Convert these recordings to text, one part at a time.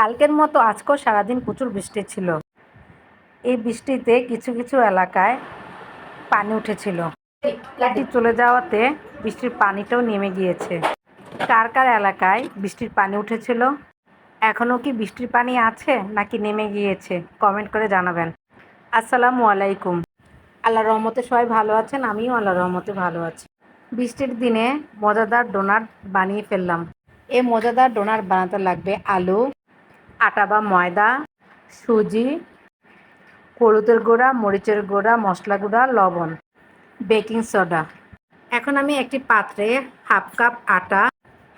কালকের মতো আজকেও সারাদিন প্রচুর বৃষ্টি ছিল। এই বৃষ্টিতে কিছু কিছু এলাকায় পানি উঠেছিল। লাঠি চলে যাওয়াতে বৃষ্টির পানিটাও নেমে গিয়েছে। কার কার এলাকায় বৃষ্টির পানি উঠেছিল? এখনও কি বৃষ্টির পানি আছে নাকি নেমে গিয়েছে? কমেন্ট করে জানাবেন। আসসালামু আলাইকুম। আল্লাহ রহমতে সবাই ভালো আছেন, আমিও আল্লাহ রহমতে ভালো আছি। বৃষ্টির দিনে মজাদার ডোনাট বানিয়ে ফেললাম। এই মজাদার ডোনাট বানাতে লাগবে আলু আটা বা ময়দা, সুজি, হলুদের গুঁড়া, মরিচের গুঁড়া, মশলা গুঁড়া, লবণ, বেকিং সোডা। এখন আমি একটি পাত্রে হাফ কাপ আটা,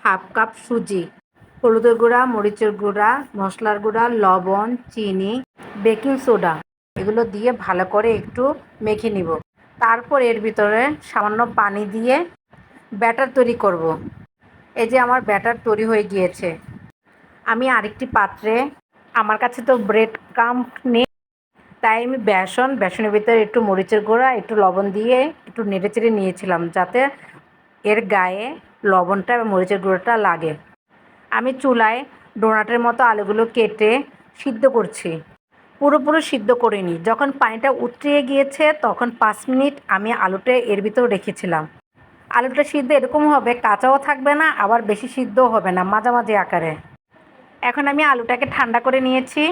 হাফ কাপ সুজি, হলুদের গুঁড়া, মরিচের গুঁড়া, মশলার গুঁড়া, লবণ, চিনি, বেকিং সোডা এগুলো দিয়ে ভালো করে একটু মেখে নিব। তারপর এর ভিতরে সামান্য পানি দিয়ে ব্যাটার তৈরি করব। এই যে আমার ব্যাটার তৈরি হয়ে গিয়েছে। আমি আরেকটি পাত্রে, আমার কাছে তো ব্রেড কাম্প নেই, তাই আমি বেসন, বেসনের ভিতরে একটু মরিচের গুঁড়া, একটু লবণ দিয়ে একটু নেড়ে চেড়ে নিয়েছিলাম যাতে এর গায়ে লবণটা মরিচের গুঁড়োটা লাগে। আমি চুলায় ডোনাটের মতো আলুগুলো কেটে সিদ্ধ করছি। পুরোপুরি সিদ্ধ করিনি। যখন পানিটা উতরিয়ে গিয়েছে, তখন পাঁচ মিনিট আমি আলুটা এর ভিতরে রেখেছিলাম। আলুটা সিদ্ধ এরকম হবে, কাঁচাও থাকবে না, আবার বেশি সিদ্ধও হবে না, মাঝামাঝি আকারে। এখন আমি আলুটাকে ঠান্ডা করে নিয়েছি।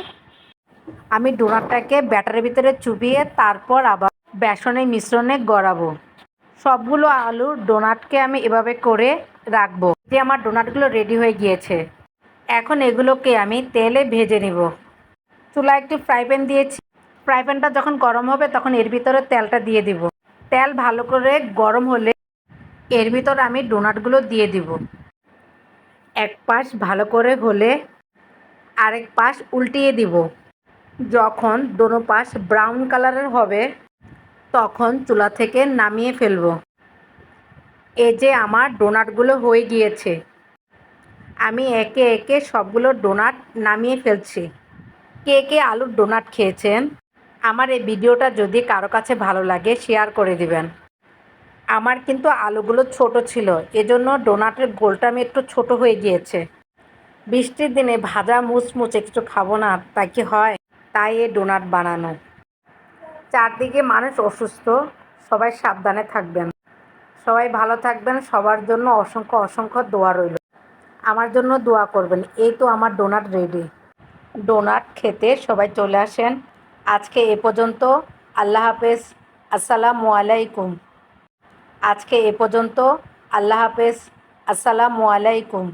আমি ডোনাটটাকে ব্যাটারের ভিতরে চুবিয়ে তারপর আবার বেসনের মিশ্রণে গড়াবো। সবগুলো আলুর ডোনাটকে আমি এভাবে করে রাখব। যে আমার ডোনাটগুলো রেডি হয়ে গিয়েছে। এখন এগুলোকে আমি তেলে ভেজে নিব। চুলা একটি ফ্রাই প্যান দিয়েছি। ফ্রাই প্যানটা যখন গরম হবে তখন এর ভিতরে তেলটা দিয়ে দিব। তেল ভালো করে গরম হলে এর ভিতর আমি ডোনাটগুলো দিয়ে দিব। এক পাশ ভালো করে হলে আরেক পাশ উল্টিয়ে দিব। যখন দোনো পাশ ব্রাউন কালারের হবে, তখন চুলা থেকে নামিয়ে ফেলব। এই যে আমার ডোনাটগুলো হয়ে গিয়েছে। আমি একে একে সবগুলো ডোনাট নামিয়ে ফেলছি। কে কে আলুর ডোনাট খেয়েছেন? আমার এই ভিডিওটা যদি কারও কাছে ভালো লাগে, শেয়ার করে দিবেন। আমার কিন্তু আলুগুলো ছোট ছিল, এজন্য ডোনাটের গোলটা আমি একটু ছোট হয়ে গিয়েছে। বৃষ্টির দিনে ভাজা মুচমুচে কিছু খাব না তাই কি হয়? তাই এ ডোনাট বানানো। চারদিকে মানুষ অসুস্থ, সবাই সাবধানে থাকবেন। সবাই ভালো থাকবেন, সবার জন্য অসংখ্য অসংখ্য দোয়া রইল। আমার জন্য দোয়া করবেন, এই তো আমার ডোনাট রেডি। ডোনাট খেতে সবাই চলে আসেন। আজকে এ পর্যন্ত, আল্লাহ হাফেজ, আসসালামু আলাইকুম। আজকে এ পর্যন্ত, আল্লাহ হাফেজ, আসসালামু আলাইকুম।